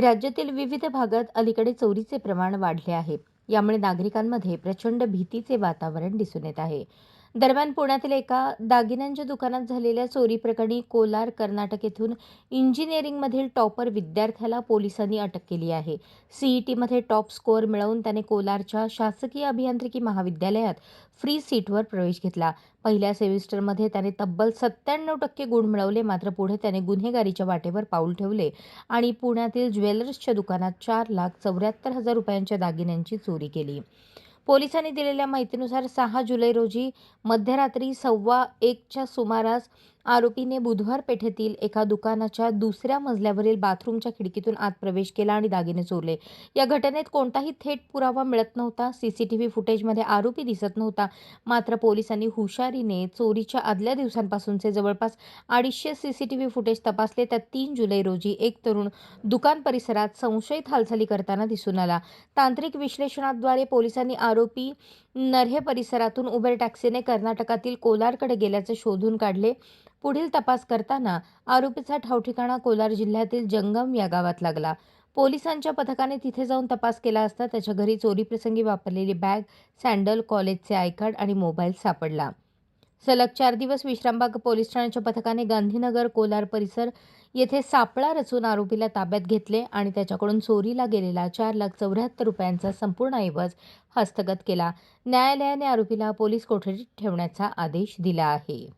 राज्यातील विविध भागात अलीकडे चोरीचे प्रमाण वाढले आहे. यामुळे नागरिकांमध्ये प्रचंड भीतीचे वातावरण दिसून येत आहे. दरम्यान पुण्यातील एका दागिन्यांच्या दुकानात झालेल्या चोरी प्रकरणी कोलार कर्नाटक येथून इंजिनिअरिंगमधील टॉपर विद्यार्थ्याला पोलिसांनी अटक केली आहे. सीईटीमध्ये टॉप स्कोअर मिळवून त्याने कोलारच्या शासकीय अभियांत्रिकी महाविद्यालयात फ्री सीटवर प्रवेश घेतला. पहिल्या सेमिस्टरमध्ये त्याने तब्बल सत्त्याण्णव टक्के गुण मिळवले मात्र पुढे त्याने गुन्हेगारीच्या वाटेवर पाऊल ठेवले आणि पुण्यातील ज्वेलर्सच्या दुकानात चार लाख चौऱ्याहत्तर हजार रुपयांच्या दागिन्यांची चोरी केली. पोलिसांनी दिलेल्या माहितीनुसार सहा जुलै रोजी मध्यरात्री सव्वा एकच्या सुमारास आरोपीने बुधवार पेठेतील एका दुकानाच्या दुसऱ्या मजल्यावरील बाथरूमच्या खिडकीतून आत प्रवेश केला आणि दागिने चोरले. या घटनेत कोणताही थेट पुरावा मिळत नव्हता. सीसीटीव्ही फुटेजमध्ये आरोपी दिसत नव्हता. मात्र पोलिसांनी हुशारीने चोरीच्या आदल्या दिवसांपासूनचे जवळपास अडीचशे सीसीटीव्ही फुटेज तपासले. त्यात तीन जुलै रोजी एक तरुण दुकान परिसरात संशयित हालचाली करताना दिसून आला. तांत्रिक विश्लेषणाद्वारे पोलिसांनी आरोपी नर्हे परिसरातून उबेर टॅक्सीने कर्नाटकातील कोलारकडे गेल्याचे शोधून काढले. पुढील तपास करताना आरोपीचा ठावठिकाणा कोलार जिल्ह्यातील जंगम या गावात लागला. पोलिसांच्या पथकाने तिथे जाऊन तपास केला असता त्याच्या घरी चोरीप्रसंगी वापरलेली बॅग सँडल कॉलेजचे आयकार्ड आणि मोबाईल सापडला. सलग चार दिवस विश्रामबाग पोलीस ठाण्याच्या पथकाने गांधीनगर कोलार परिसर येथे सापळा रचून आरोपीला ताब्यात घेतले आणि त्याच्याकडून चोरीला गेलेला चार लाख चौऱ्याहत्तर रुपयांचा संपूर्ण ऐवज हस्तगत केला. न्यायालयाने आरोपीला पोलीस कोठडीत ठेवण्याचा आदेश दिला आहे.